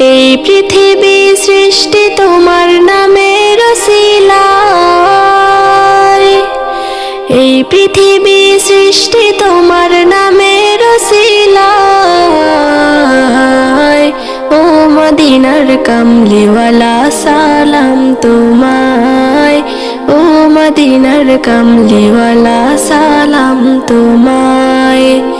এই পৃথিবী সৃষ্টি তোমার নামের রসিলায় এই পৃথিবী সৃষ্টি তোমার নামের রসিলায় ও মদিনার কামলিওয়ালা, সালাম তোমায়। ও মদিনার কামলিওয়ালা, সালাম তোমায়।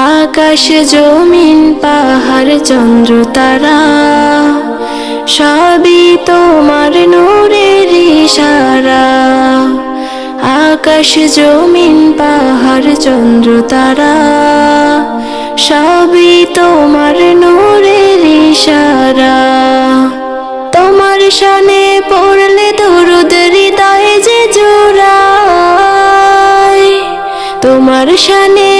আকাশ জমিন, পাহাড়, চন্দ্র, তারা। সবই তোমার নূরের ইশারা। আকাশ জমিন, পাহাড়, চন্দ্র, তারা। সবই তোমার নূরের ইশারা। তোমার শানে পড়লে দরুদ হৃদয়ে যে জোড়ায়। তোমার শানে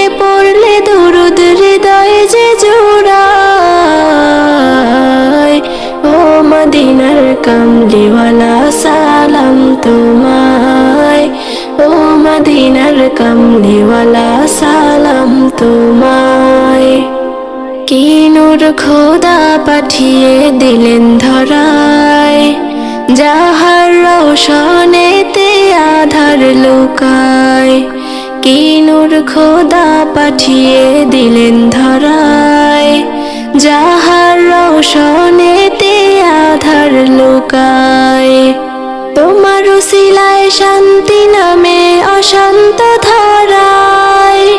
তোমায়, ও মদিনার কামলিওয়ালা, সালাম তোমায়। কি নূর খোদা পাঠিয়ে দিলেন ধরায়, যাহার রোশনেতে আধার লুকায়। কি নূর খোদা পাঠিয়ে দিলেন ধরায়, যাহার রোশনেতে আধার লুকায়। তোমার শিলায় শান্তি নামে অশান্ত ধারায়।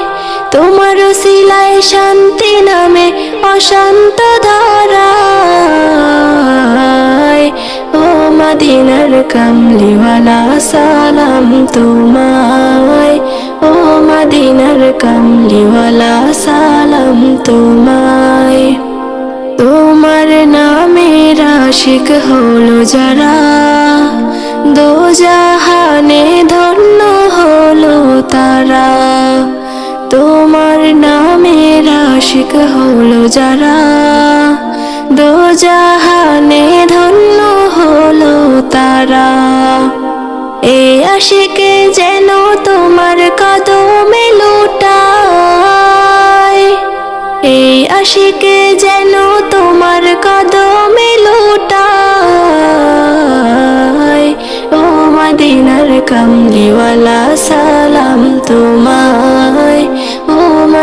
তোমার শিলায় শান্তি নামে অশান্ত ধারায়। ও মদিনার কামলিওয়ালা, সালাম তোমায়। ও মদিনার কামলিওয়ালা, সালাম তোমায়। তোমার নামে আশিক হলো যারা দো জাহানে ধন্য হলো তারা। তোমার নামের আশিক হলো যারা। দো জাহানে ধন্য হলো তারা। এ আশিকে যেন তোমার কদমে লুটায়। এই আশিকে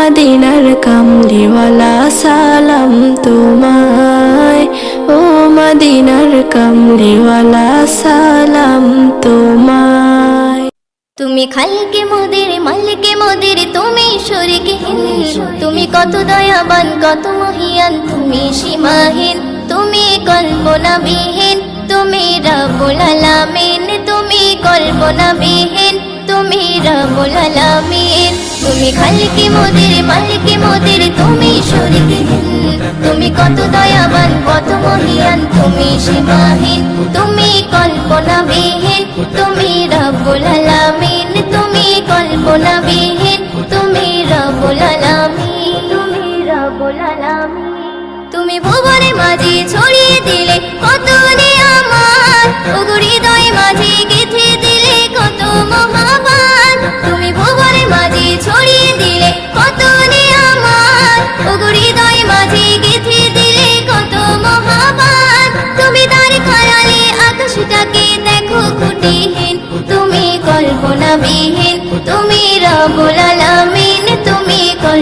মদিনার কামলিওয়ালা, সালাম তোমায়। ও মদিনার কামলিওয়ালা, সালাম তোমায়। তুমি খালকে মোদের, মালিকে মোদের, তুমি শরিকহীন তুমি কত দয়াবান, কত মহিয়ান, তুমি সীমাহীন। তুমি কল্পনাবিহীন, তুমি রবুল আলামিন। তুমি কল্পনাবিহীন তুমি রবুল আলামিন। তুমি খালকে মোদের মালিকে মোদের, তুমি শরিকহীন তুমি কত দয়াবান, কত মহিয়ান, তুমি সীমাহীন। তুমি কল্পনাবিহীন, তুমি রব্বুল আলামিন। তুমি কল্পনাবিহীন, তুমি রব্বুল আলামিন। তুমি রব্বুল আলামিন। তুমি ভুবনে মাঝে ছড়িয়ে দিলে, কত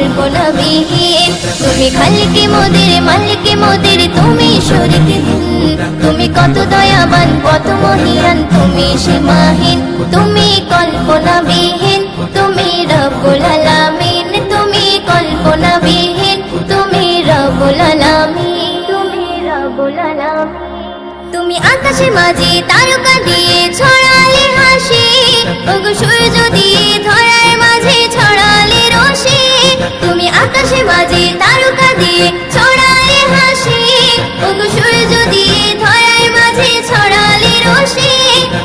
কল্পনাবিহীন তুমি খালকে মোদের, মালিকে মোদের, তুমি শরীরহীন তুমি কত দয়াবান, কত মহিয়ান, তুমি সীমাহীন। তুমি কল্পনাবিহীন, তুমি রব্বুল আলামিন। তুমি কল্পনাবিহীন, তুমি রব্বুল আলামিন। তুমি রব্বুল আলামিন। তুমি আকাশে মাঝে তারকা দিয়ে ছড়ালে হাসি। সূর্য দিয়ে ধরার দিয়ে ছড়ালে হাসি ওগো সূর্য দিয়ে ধরার মাঝে ছড়ালে রশি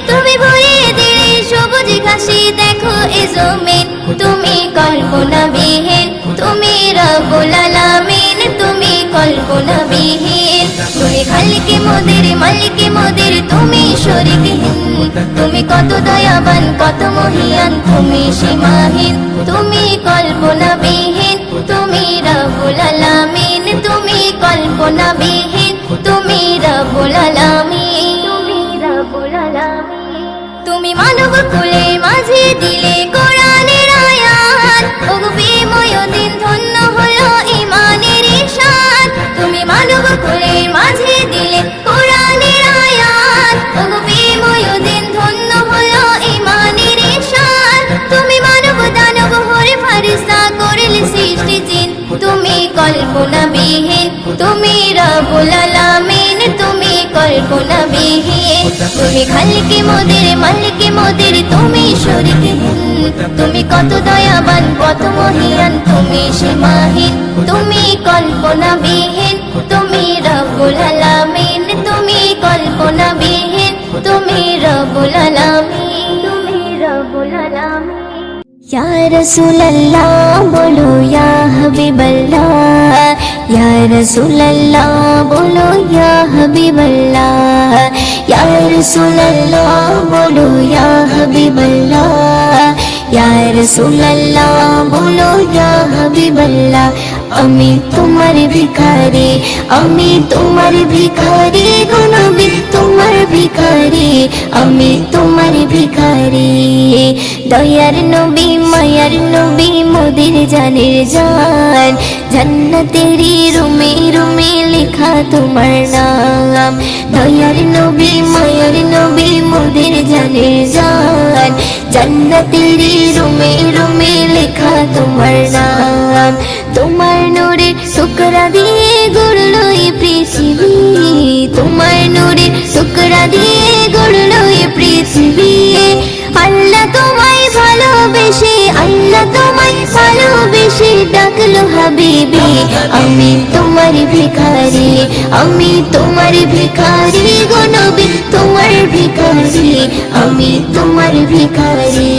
তুমি ভরিয়ে দিলে সবুজ ঘাসে দেখো এ জমিন। তুমি কল্পনা বিহীন তুমি রব্বুল আলামিন তুমি কল্পনা বিহীন তুমি খালিকে মোদের, মালিকে মোদের, তুমি শরীরহীন তুমি কত দয়াবান, কত মহিয়ান, তুমি সীমাহীন। তুমি কল্পনা বিহীন তুমি রব্বুল আলামিন, তুমি কল্পনা বিহীন তুমি রব্বুল আলামিন, তুমি রব্বুল আলামিন। তুমি মানব কুলে সৃষ্টি জিন তুমি কল্পনা বিহীন তুমি আলামিন, তুমি কল্পনা বিহীন তুমি খালিকে মোদের, মালিকে মোদের, তুমি শরীরহীন তুমি কত দয়াবান, কত মহিয়ান, তুমি সীমাহীন। তুমি কল্পনা বিহীন তুমি রব্বুল আলামিন, তুমি কল্পনা বিহীন তুমি یا رسول اللہ بولو یا حبیب اللہ یا رسول اللہ بولو یا حبیب اللہ یا رسول اللہ بولو یا حبیب اللہ یا رسول اللہ بولو یا حبیب اللہ আমি তোমার ভিখারি, আমি তোমার ভিখারি গো নবী, তোমার ভিখারি, আমি তোমার ভিখারি। দয়ার নবী, মায়ার নবী, মোদের জানের জান। জান্নাতেরি রুমে রুমে লেখা তোমার নাম। দয়ার নবী, মায়ার নবী, মোদের জানের জান। জান্নাতেরি রুমে রুমে লেখা তোমার নাম। শুকরা দিয়ে গড়লো পৃথিবী। তোমার নূরে শুকরা দিয়ে গড়লো পৃথিবী। আল্লাহ তোমায় ভালোবেসে, আল্লাহ তোমায় ভালোবেসে ডাকলো হাবিবি। আমি তোমার ভিখারি, আমি তোমার ভিখারি গো নবী, তোমার ভিখারি, আমি তোমার ভিখারি।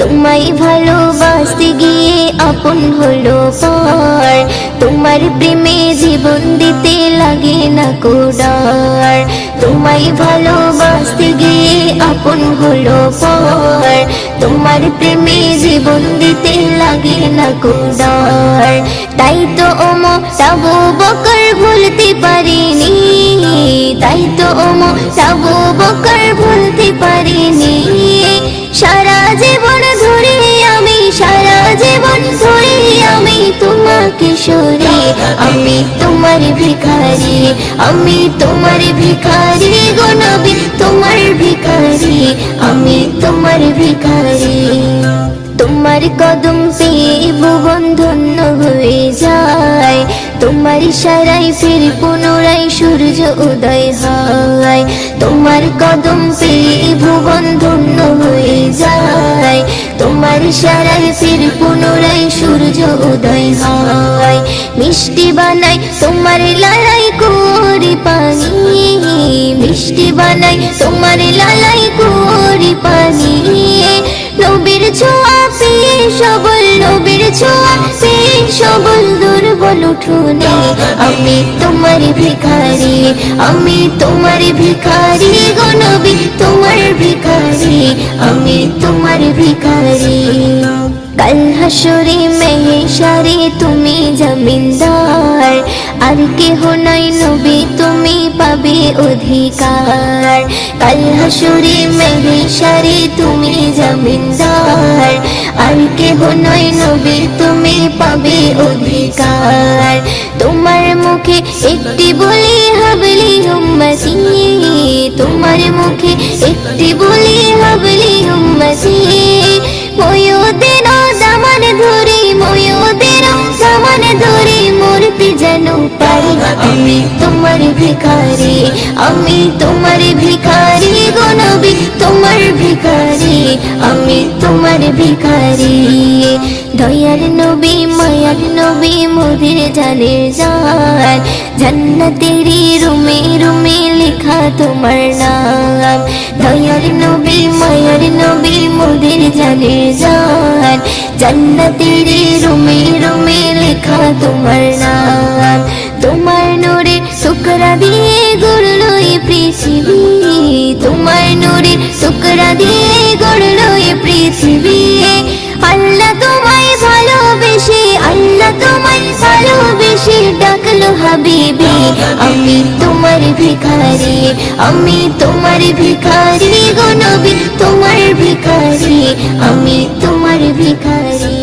তোমায় ভালোবাসতে গিয়ে আপন হলো পর তোমার প্রেমে জীবন দিতে লাগে না কোডার। তোমায় ভালোবাসতে গিয়ে আপন হলো পর। তোমার প্রেমে জীবন দিতে লাগে না কোডার। তাই তো ওম তাবু বকর ভুলতে পারিনি। তাই তো ওম তাবু বকর ভুলতে পারিনি। সারা জীবন ধরে আমি সারা জীবন ধরে আমি তোমাকে সরে, আমি তোমার ভিখারি, আমি তোমার ভিখারি গো নবী, তোমার ভিখারি, আমি তোমার ভিখারি। তোমার কদম পেয়ে ভুবন হয়ে যায়, তোমার সারাই ফির পুনরায় সূর্য উদয় হয়। তোমার কদম পেয়ে ভুবন যায়। তোমার সারাই ফির পুনরায় সূর্য উদয় হয়। মিষ্টি বানাই তোমার লালাই করি পানি। মিষ্টি বানাই তোমার লালাই করি পানি। নবীর ছোঁয়া পেয়ে সবল নবীর ছোঁয়া পেয়ে সবল দুর্বল উঠোনে। আমি তোমার ভিখারি, আমি তোমার ভিখারি গো নবী, তোমার ভিখারি, আমি তোমার ভিখারি। কাল হাসরে মেহেশারে তুমি জমিনদার আর কেহ নাই নবী, তুমি পাবে অধিকার। কাল হাসুরে মেহেশারে তুমি জমিনদার। আর কেহ নয় নবী, তুমি পাবে অধিকার। তোমার মুখে একটি বলি হাবলি উম্মতি, তোমার মুখে একটি বলি হাবলি উম্মতি। ময়োদের দামান ধরে দামান ধরে মূর্তি যেন পাই আমি তোমার ভিখারি আমি তোমার ভিখারি গো নবী তোমার ভিখারি আমি তোমার ভিখারি দয়ার নবী, মায়ার নবী, মোদের জানে যান জান্নাতেরি রুমে রুমে লেখা তোমার নাম। দয়ার নবী, মায়ার নবী, মোদের জানে যান জান্নাতেরি রুমে রুমে লেখা তোমার নাম। তোমার নোরে শুকরা দিয়ে গড়লো এই পৃথিবী। তোমার নোরে শুকরা দিয়ে গড়লো এই পৃথিবী। আল্লাহ ভালোবেসে আল্লাহ তোমায় ভালোবেসে ডাকলো হাবিবি আমি তোমার ভিখারি আমি তোমার ভিখারি গো নবী তোমার ভিখারি আমি তোমার ভিখারি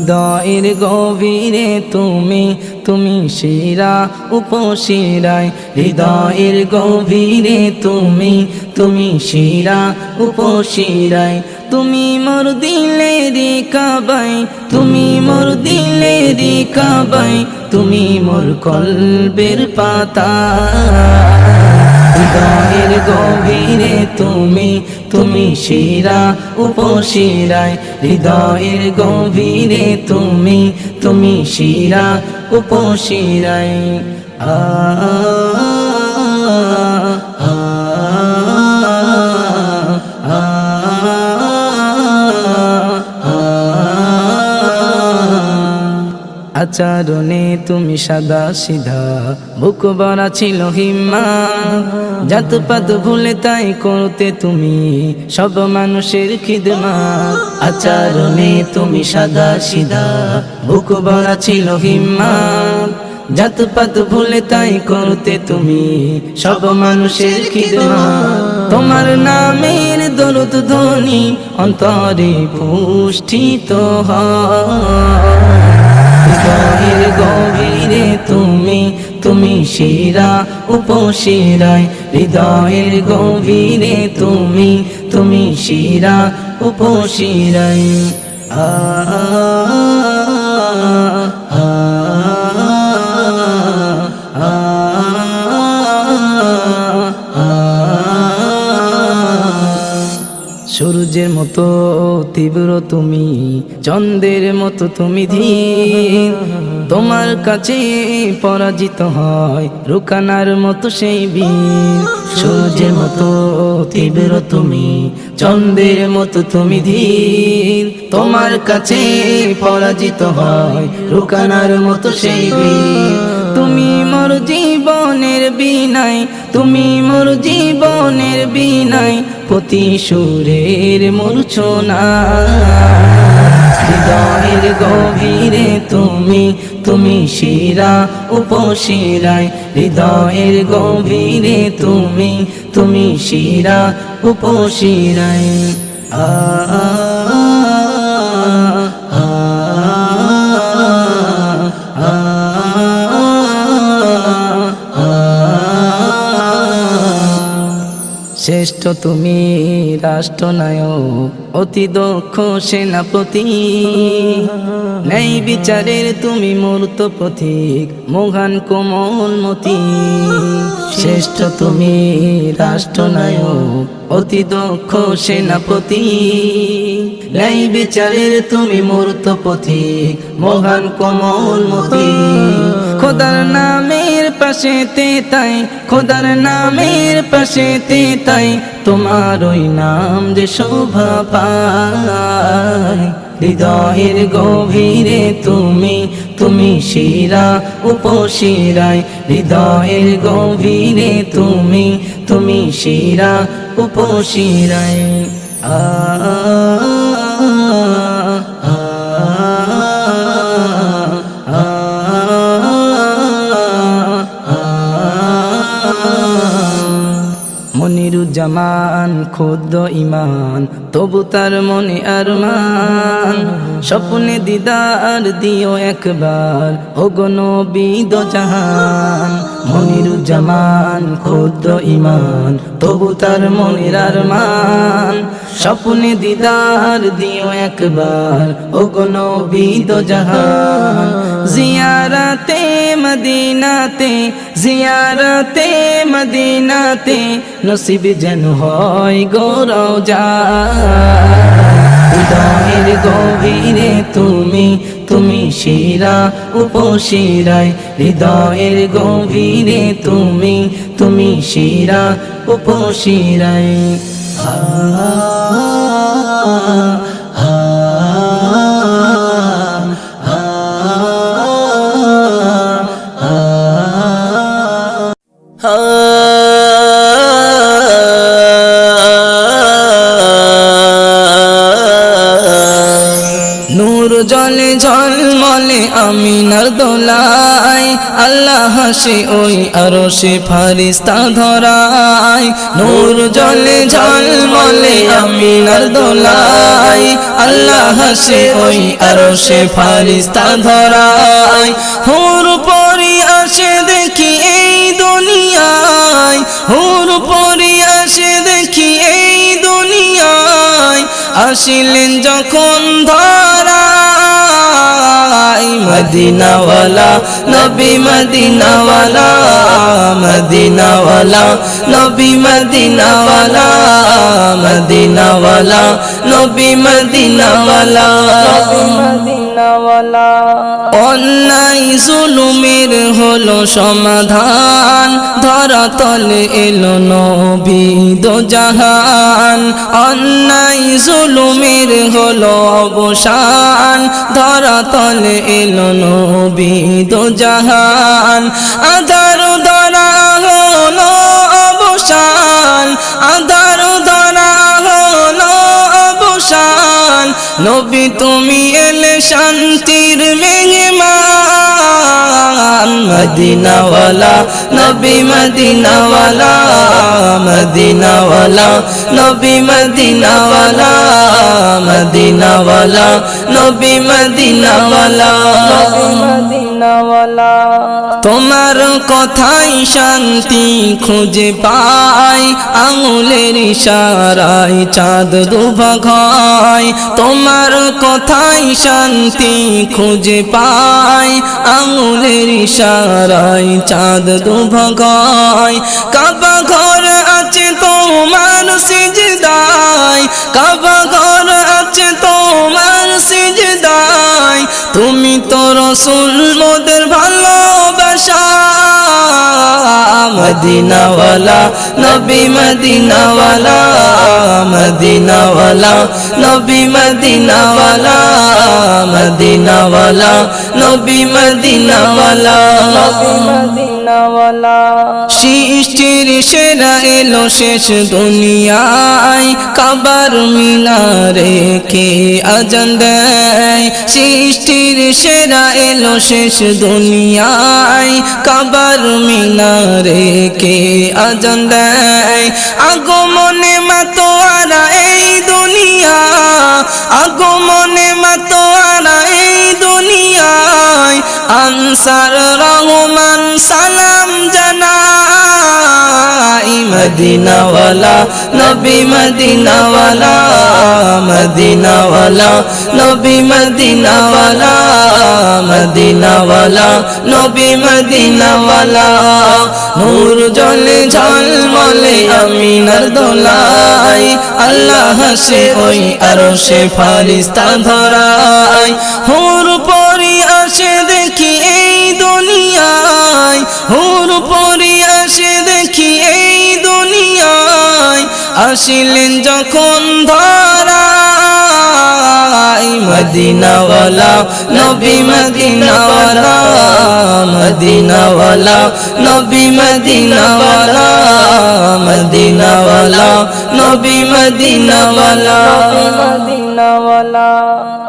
হৃদয়ের গভীরে তুমি তুমি শিরা উপশিরায়। হৃদয়ের গভীরে তুমি তুমি শিরা উপশিরায়। তুমি মোর দিলের কাবাই তুমি মোর দিলের কাবাই তুমি মোর কলবের পাতা। হৃদয়ের গভীরে তুমি তুমি শিরা উপশিরায়। হৃদয়ের গভীরে তুমি তুমি শিরা উপশিরায়। আ আ, আ, তুমি সাদা সিধা বুক বরা ছিল হিম্মা। জাত পাত ভুলে তাই করতে তুমি। সব মানুষের খিদমা, আচরণে তুমি সাদা সিধা। বুক বরা ছিল হিম্মা, জাত পাত ভুলে তাই করতে তুমি। সব মানুষের খিদমা, তোমার নামের দরুদ ধ্বনি অন্তরে পুষ্ঠিত হয়। গভীরে তুমি তুমি শিরা উপশিরায় হৃদয়ের গভীরে তুমি তুমি শিরা উপশিরায় আ সূর্যের মতো তীব্র তুমি চন্দ্রের মতো তুমি ধীর তোমার কাছে পরাজিত হয়। রুকানার মতো সেই বীর। সূর্যের মতো তীব্র তুমি, চন্দ্রের মতো তুমি ধীর। তোমার কাছে পরাজিত হয়, রুকানার মতো সেই বীর। তুমি মোর জীবনের বিনাই তুমি মোর জীবনের বিনাই প্রতি সুরের মূর্ছনা। হৃদয়ের গভীরে তুমি তুমি শিরা উপশিরায়। হৃদয়ের গভীরে তুমি তুমি শিরা উপশিরায়। আ আ, শ্রেষ্ঠ তুমি রাষ্ট্রনায়ক, অতি দক্ষ সেনাপতি। নেই বিচারের তুমি মূর্ত পথিক মহান কোমলমতি শ্রেষ্ঠ তুমি রাষ্ট্রনায়ক, অতি দক্ষ সেনাপতি। নেই বিচারের তুমি মূর্ত পথিক মহান কোমলমতি খোদার নামের পাশে তে তাই, খোদার নামের পাশে তে তাই, তোমার ওই নাম যে শোভা পায়। হৃদয়ের গভীরে তুমি তুমি শিরা, উপশিরায়। হৃদয়ের গভীরে তুমি তুমি শিরা, উপশিরায়। আ মনিরুজ্জামান ক্ষুদ্র ইমান তবু তার মনে আর মান স্বপ্নে দিদার দিও একবার ওগন বিদ জাহান মনিরুজ্জামান, ক্ষুদ্র ইমান তবু তার মনের আরমান। স্বপ্নে দিদার দিও একবার। ওগন বিদ জাহান। জিয়ারাতে মদিনাতে জিয়ারাতে মদিনাতে নসিব যেন হয় গৌরব যা হৃদয়ের গভীরে তুমি তুমি শিরা উপশিরায়। হৃদয়ের গভীরে তুমি তুমি শিরা উপশিরায়। আমিনার দোলাই আল্লাহ হাসে ওই আরও সে ফারিস্তা ধরাই নূর জলে ঝলমলে আমিনার দোলাই আল্লাহ হাসে ওই আরও সে ফারিস্তা ধরাই হুর পরি আসে দেখি এই দুনিয়ায়, হুর পরি আসে দেখি এই দুনিয়ায়। আসিলেন যখন ধরাই মদিনাওয়ালা নবী মদিনাওয়ালা মদিনাওয়ালা নবী মদিনাওয়ালা মদিনাওয়ালা। নবী মদিনাওয়ালা। অন্যায় জুলুমের হলো সমাধান ধরা তলে এলো নবী জাহান অন্যায় জুলুমের হলো অবসান ধরা তলে এলো নবী জাহান আধার ধরা হলো অবসান আধার নবী তুমি এলে শান্তির মেহমান মদিনাওয়ালা, নবী মদিনাওয়ালা মদিনাওয়ালা, নবী মদিনাওয়ালা মদিনাওয়ালা, নবী মদিনাওয়ালা। তোমার কথাই শান্তি খুঁজে পাই, আঙুলের ইশারায় চাঁদ দুভাগায় তোমার কথাই শান্তি খুঁজে পাই, আঙুলের ইশারায় চাঁদ দুভাগায়, কাবা ঘর আছে তোমার সিজদায়, কাবা ঘর আছে তোমার সিজদায়। তুমি তো রসুল মোদের মদিনাওয়ালা, নবী মদিনাওয়ালা মদিনাওয়ালা, নবী মদিনাওয়ালা মদিনাওয়ালা, নবী মদিনাওয়ালা। মদিনাওয়ালা সৃষ্টির সেরা এলো শেষ দুনিয়ায়, কাবার মিনারে কে আজান দেয়? সৃষ্টির সেরা এলো শেষ দুনিয়ায়, কাবার মিনারে কে আজান দেয়? আগমনে মাতোয়ারা এই দুনিয়া আগমনে মাতোয়ারা এই দুনিয়ায়। আনসার রহমান সালাম মদিনাওয়ালা, নবী মদিনাওয়ালা মদিনাওয়ালা, নবী মদিনাওয়ালা মদিনাওয়ালা, নবী মদিনাওয়ালা। নূর জলে ঝলমলে আমিনার দোলাই আল্লাহ হাসে ওই আরও সে ফারিস্তা ধরাই হুর পরি আসে দেখি আসিলেন যখন ধরাই মদিনাওয়ালা নবী মদিনাওয়ালা মদিনাওয়ালা নবী মদিনাওয়ালা মদিনাওয়ালা নবী মদিনাওয়ালা মদিনাওয়ালা।